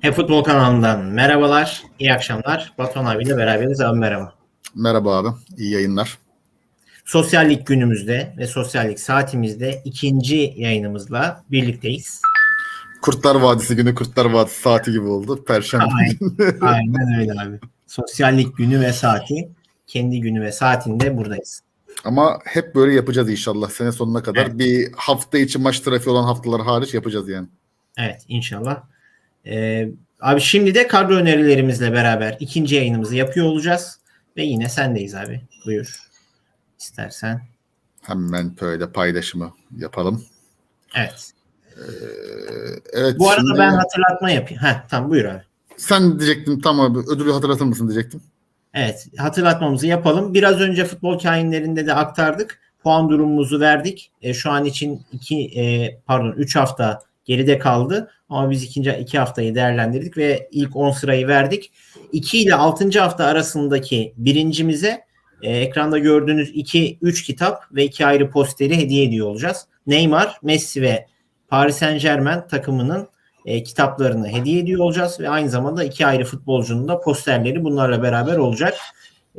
Hep Futbol kanalından merhabalar, iyi akşamlar. Batuhan abiyle beraberiz. Abi merhaba. Merhaba abi, iyi yayınlar. Sosyallik günümüzde ve sosyallik saatimizde ikinci yayınımızla birlikteyiz. Kurtlar Vadisi günü Kurtlar Vadisi saati gibi oldu. Perşembe günü. Aynen öyle abi. Sosyallik günü ve saati, kendi günü ve saatinde buradayız. Ama hep böyle yapacağız inşallah sene sonuna kadar. Evet. Bir hafta içi maç trafiği olan haftalar hariç yapacağız yani. Evet inşallah. Ee, abi şimdi de kadro önerilerimizle beraber ikinci yayınımızı yapıyor olacağız. Ve yine sendeyiz abi. Buyur. İstersen. Hemen böyle paylaşımı yapalım. Evet. Ee, evet. Bu arada şimdi- ben hatırlatma yapayım. Heh, tamam buyur abi. Sen diyecektim tamam abi ödülü hatırlatır mısın diyecektim. Evet, hatırlatmamızı yapalım. Biraz önce futbol kainlerinde de aktardık. Puan durumumuzu verdik. E, şu an için 2 pardon 3 hafta geride kaldı. Ama biz ikinci 2 haftayı değerlendirdik ve ilk 10 sırayı verdik. 2 ile 6. hafta arasındaki birincimize e, ekranda gördüğünüz 2 3 kitap ve 2 ayrı posteri hediye ediyor olacağız. Neymar, Messi ve Paris Saint-Germain takımının e, kitaplarını hediye ediyor olacağız ve aynı zamanda iki ayrı futbolcunun da posterleri bunlarla beraber olacak.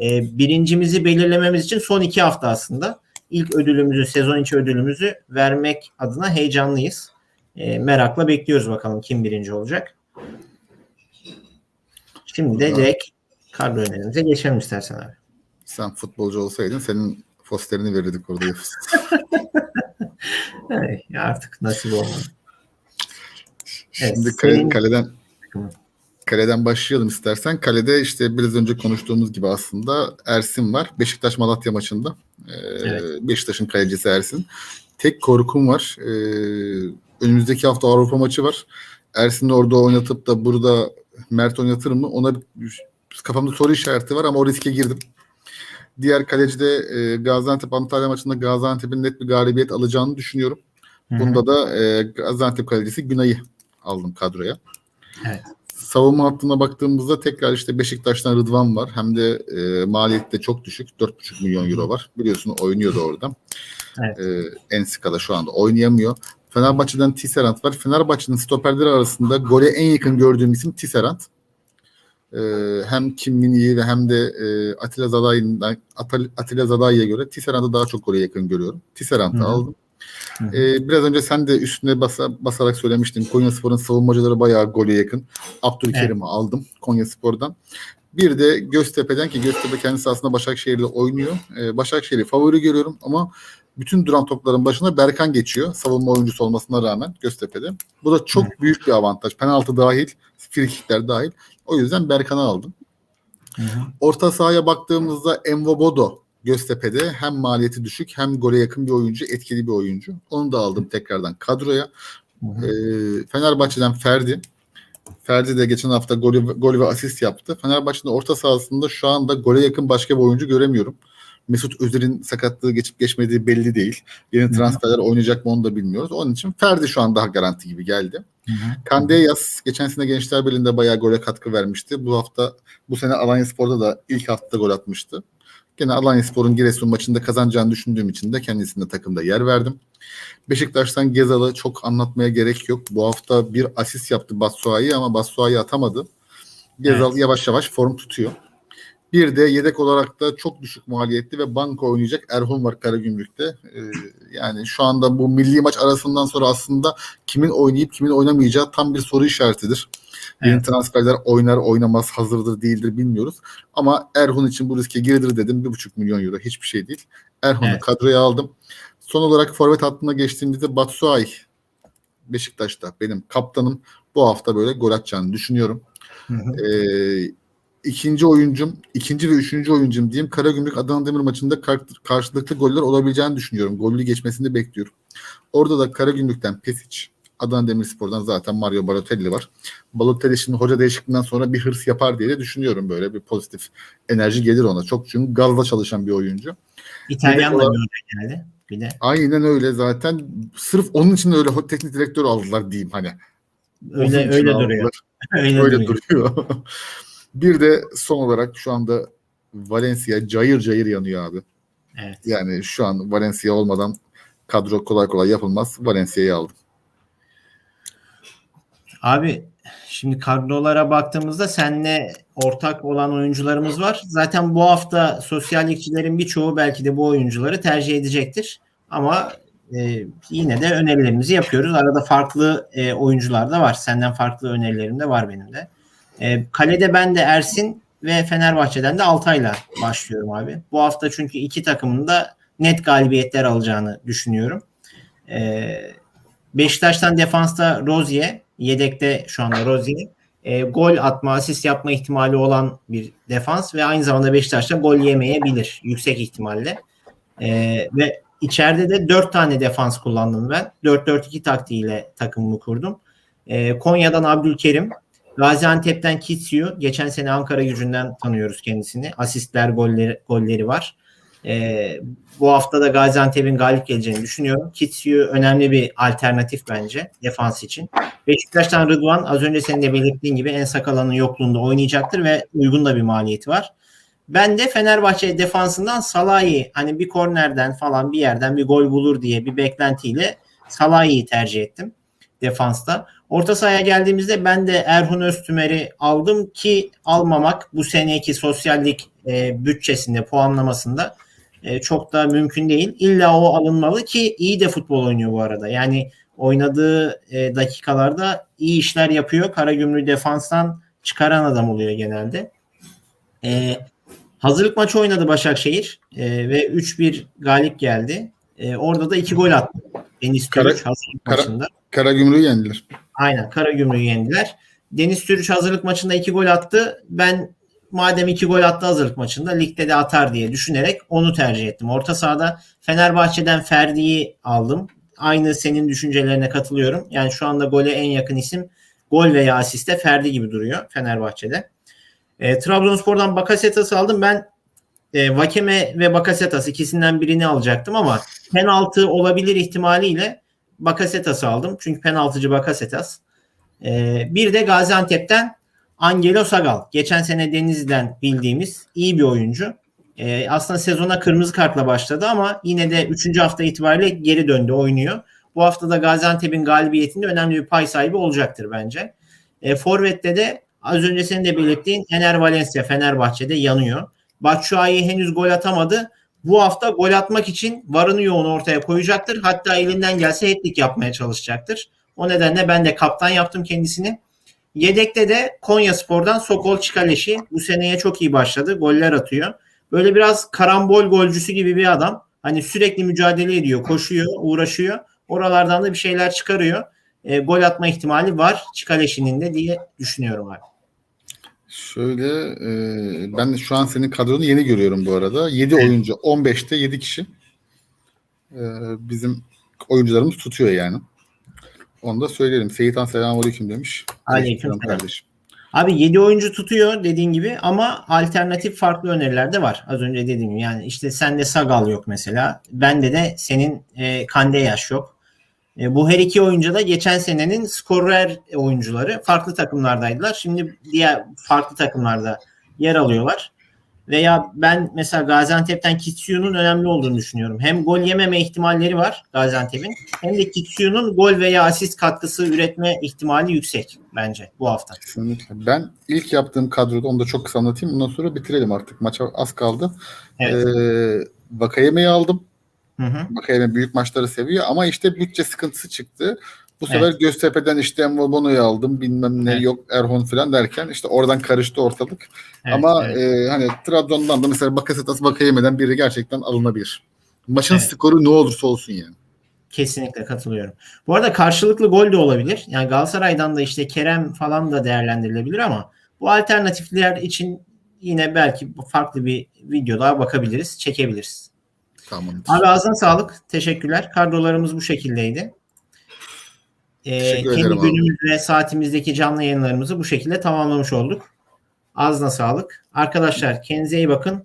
E, birincimizi belirlememiz için son iki hafta aslında. İlk ödülümüzü, sezon içi ödülümüzü vermek adına heyecanlıyız. E, merakla bekliyoruz bakalım kim birinci olacak. Şimdi de direkt kadro önerimize geçelim istersen abi. Sen futbolcu olsaydın senin posterini verirdik orada. Evet, ya artık nasip olmadı. Evet, Şimdi kale- senin- kaleden kaleden başlayalım istersen. Kalede işte biraz önce konuştuğumuz gibi aslında Ersin var. Beşiktaş Malatya maçında. Ee, Evet. Beşiktaş'ın kalecisi Ersin. Tek korkum var. Ee, önümüzdeki hafta Avrupa maçı var. Ersin'i orada oynatıp da burada Mert oynatır mı? Ona bir- kafamda soru işareti var ama o riske girdim. Diğer kaleci de e, Gaziantep Antalya maçında Gaziantep'in net bir galibiyet alacağını düşünüyorum. Hı hı. Bunda da e, Gaziantep kalecisi Günay'ı aldım kadroya. Evet. Savunma hattına baktığımızda tekrar işte Beşiktaş'tan Rıdvan var. Hem de e, maliyeti de çok düşük. 4,5 milyon euro var. Biliyorsun oynuyordu orada. Evet. E, Enska'da şu anda oynayamıyor. Fenerbahçe'den Tisserand var. Fenerbahçe'nin stoperleri arasında gole en yakın gördüğüm isim Tisserand. E, hem Kim Min-yi ve hem de e, Atilla Zadayı'dan Atal- Atilla Zadayı'ya göre Tisserand'ı daha çok gole yakın görüyorum. Hı. aldım. Ee, biraz önce sen de üstüne basa, basarak söylemiştin. Konyaspor'un savunmacıları bayağı gole yakın. Abdülkerim'i aldım Konyaspor'dan. Bir de Göztepe'den ki Göztepe kendisi aslında Başakşehir'de oynuyor. Ee, Başakşehir'i favori görüyorum ama bütün duran topların başına Berkan geçiyor. Savunma oyuncusu olmasına rağmen Göztepe'de. Bu da çok büyük bir avantaj. Penaltı dahil, frikikler dahil. O yüzden Berkan'ı aldım. Hı hı. Orta sahaya baktığımızda Envobodo Göztepe'de hem maliyeti düşük hem gole yakın bir oyuncu, etkili bir oyuncu. Onu da aldım tekrardan kadroya. Hı hı. Ee, Fenerbahçe'den Ferdi. Ferdi de geçen hafta gol, gol ve asist yaptı. Fenerbahçe'nin orta sahasında şu anda gole yakın başka bir oyuncu göremiyorum. Mesut Özil'in sakatlığı geçip geçmediği belli değil. Yeni transferler oynayacak mı onu da bilmiyoruz. Onun için Ferdi şu an daha garanti gibi geldi. Kandeyas geçen sene Gençler Birliği'nde bayağı gole katkı vermişti. Bu hafta bu sene Alanya Spor'da da ilk hafta gol atmıştı. Gene Alanya Spor'un Giresun maçında kazanacağını düşündüğüm için de kendisine takımda yer verdim. Beşiktaş'tan Gezal'ı çok anlatmaya gerek yok. Bu hafta bir asist yaptı Batshuayi ama Batshuayi atamadı. Gezal Evet. yavaş yavaş form tutuyor. Bir de yedek olarak da çok düşük maliyetli ve banko oynayacak Erhun var Karagümrük'te. Ee, yani şu anda bu milli maç arasından sonra aslında kimin oynayıp kimin oynamayacağı tam bir soru işaretidir. Yeni Evet. transferler oynar oynamaz hazırdır değildir bilmiyoruz. Ama Erhun için bu riske girilir dedim. Bir buçuk milyon euro hiçbir şey değil. Erhun'u Evet. kadroya aldım. Son olarak forvet hattına geçtiğimizde Batshuayi Beşiktaş'ta benim kaptanım bu hafta böyle gol atacağını düşünüyorum. Hı hı. Ee, ikinci oyuncum, ikinci ve üçüncü oyuncum diyeyim. Karagümrük Adana Demir maçında kar- karşılıklı goller olabileceğini düşünüyorum. Gollü geçmesini bekliyorum. Orada da Karagümrük'ten Pesic, Adana Demirspor'dan zaten Mario Balotelli var. Balotelli şimdi hoca değişikliğinden sonra bir hırs yapar diye de düşünüyorum böyle bir pozitif enerji gelir ona. Çok çünkü gazla çalışan bir oyuncu. İtalyan da bir geldi. Bir de Aynen öyle zaten. Sırf onun için öyle teknik direktör aldılar diyeyim hani. Öyle öyle duruyor. öyle, Öyle duruyor. duruyor. bir de son olarak şu anda Valencia cayır cayır yanıyor abi. Evet. Yani şu an Valencia olmadan kadro kolay kolay yapılmaz. Valencia'yı aldım. Abi Şimdi kadrolara baktığımızda seninle ortak olan oyuncularımız var. Zaten bu hafta sosyallikçilerin birçoğu belki de bu oyuncuları tercih edecektir. Ama e, yine de önerilerimizi yapıyoruz. Arada farklı e, oyuncular da var. Senden farklı önerilerim de var benim de. E, kalede ben de Ersin ve Fenerbahçe'den de Altay'la başlıyorum abi. Bu hafta çünkü iki takımın da net galibiyetler alacağını düşünüyorum. E, Beşiktaş'tan defansta Rozier, yedekte şu anda Rozier. E, gol atma, asist yapma ihtimali olan bir defans ve aynı zamanda Beşiktaş'ta gol yemeyebilir yüksek ihtimalle. E, ve içeride de 4 tane defans kullandım ben. 4-4-2 taktiğiyle takımımı kurdum. E, Konya'dan Abdülkerim, Gaziantep'ten Kitsiu. Geçen sene Ankara gücünden tanıyoruz kendisini. Asistler, golleri, golleri var. E, bu hafta da Gaziantep'in galip geleceğini düşünüyorum. Kitsiu önemli bir alternatif bence defans için. Beşiktaş'tan Rıdvan az önce senin de belirttiğin gibi en sakalanın yokluğunda oynayacaktır ve uygun da bir maliyeti var. Ben de Fenerbahçe defansından Salah'ı hani bir kornerden falan bir yerden bir gol bulur diye bir beklentiyle Salah'ı tercih ettim defansta. Orta sahaya geldiğimizde ben de Erhun Öztümer'i aldım ki almamak bu seneki sosyallik e, bütçesinde puanlamasında e, çok da mümkün değil. İlla o alınmalı ki iyi de futbol oynuyor bu arada. Yani oynadığı e, dakikalarda iyi işler yapıyor. Karagümrük defanstan çıkaran adam oluyor genelde. E, hazırlık maçı oynadı Başakşehir e, ve 3-1 galip geldi. E, orada da 2 gol attı. Deniz Kara- Kara-. Karagümrük'ü yendiler. Aynen Karagümrük'ü yendiler. Deniz Türüç hazırlık maçında 2 gol attı. Ben madem 2 gol attı hazırlık maçında ligde de atar diye düşünerek onu tercih ettim. Orta sahada Fenerbahçe'den Ferdi'yi aldım. Aynı senin düşüncelerine katılıyorum. Yani şu anda gole en yakın isim gol veya asiste Ferdi gibi duruyor Fenerbahçe'de. E, Trabzonspor'dan Bakasetas'ı aldım. Ben e, Vakeme ve Bakasetas ikisinden birini alacaktım ama penaltı olabilir ihtimaliyle Bakasetas'ı aldım. Çünkü penaltıcı Bakasetas. E, bir de Gaziantep'ten Angelo Sagal. Geçen sene Denizli'den bildiğimiz iyi bir oyuncu. E, aslında sezona kırmızı kartla başladı ama yine de 3. hafta itibariyle geri döndü oynuyor. Bu hafta da Gaziantep'in galibiyetinde önemli bir pay sahibi olacaktır bence. E, Forvet'te de az önce senin de belirttiğin Ener Valencia Fenerbahçe'de yanıyor. Batshuayi henüz gol atamadı. Bu hafta gol atmak için varını yoğunu ortaya koyacaktır. Hatta elinden gelse hat yapmaya çalışacaktır. O nedenle ben de kaptan yaptım kendisini. Yedekte de Konya Spor'dan Sokol Çikaleşi bu seneye çok iyi başladı. Goller atıyor. Böyle biraz karambol golcüsü gibi bir adam. Hani sürekli mücadele ediyor, koşuyor, uğraşıyor. Oralardan da bir şeyler çıkarıyor. E, gol atma ihtimali var Çikaleşi'nin de diye düşünüyorum abi. Şöyle e, ben de şu an senin kadronu yeni görüyorum bu arada. 7 Evet. oyuncu 15'te 7 kişi. E, bizim oyuncularımız tutuyor yani. Onu da söyleyelim. Seyitan selamünaleyküm demiş. Aleykümselam. kardeşim. Abi 7 oyuncu tutuyor dediğin gibi ama alternatif farklı öneriler de var. Az önce dediğim gibi yani işte sende Sagal yok mesela. Bende de senin e, Kandeyaş yok. E, bu her iki oyuncu da geçen senenin skorer oyuncuları. Farklı takımlardaydılar. Şimdi diğer farklı takımlarda yer alıyorlar. Veya ben mesela Gaziantep'ten Kitsu'nun önemli olduğunu düşünüyorum. Hem gol yememe ihtimalleri var Gaziantep'in hem de Kitsu'nun gol veya asist katkısı üretme ihtimali yüksek bence bu hafta. Kesinlikle. Ben ilk yaptığım kadroda onu da çok kısa anlatayım. Ondan sonra bitirelim artık. Maça az kaldı. Evet. Ee, Vakayeme'yi aldım. Hı hı. Vakayeme büyük maçları seviyor ama işte bütçe sıkıntısı çıktı. Bu sefer Göztepe'den işte Mbobono'yu aldım bilmem ne Evet. yok Erhon falan derken işte oradan karıştı ortalık. Evet, ama evet. e, hani Trabzon'dan da mesela Bakasetas Vakayeme'den biri gerçekten alınabilir. Maçın Evet. skoru ne olursa olsun yani. Kesinlikle katılıyorum. Bu arada karşılıklı gol de olabilir. Yani Galatasaray'dan da işte Kerem falan da değerlendirilebilir ama bu alternatifler için yine belki farklı bir video daha bakabiliriz, çekebiliriz. Tamamdır. Abi ağzına sağlık. Teşekkürler. Kadrolarımız bu şekildeydi. Ee, kendi günümüz ve saatimizdeki canlı yayınlarımızı bu şekilde tamamlamış olduk. Ağzına sağlık. Arkadaşlar kendinize iyi bakın.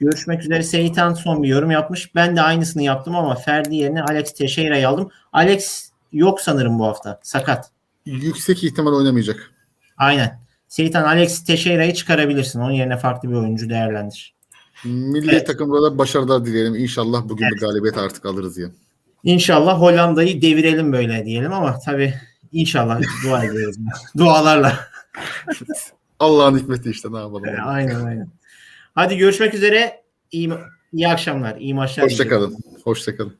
Görüşmek üzere. Seyitan son bir yorum yapmış. Ben de aynısını yaptım ama Ferdi yerine Alex Teixeira'yı aldım. Alex yok sanırım bu hafta. Sakat. Yüksek ihtimal oynamayacak. Aynen. Seyitan Alex Teixeira'yı çıkarabilirsin. Onun yerine farklı bir oyuncu değerlendir. Milli Evet. takımda da başarılar dileyelim. İnşallah bugün bir galibiyet artık alırız ya. İnşallah Hollanda'yı devirelim böyle diyelim ama tabii İnşallah dua ediyoruz. Dualarla. Allah'ın hikmeti işte ne yapalım. aynen aynen. Hadi görüşmek üzere. İyi, iyi akşamlar. iyi maçlar. Hoşçakalın. Hoşçakalın.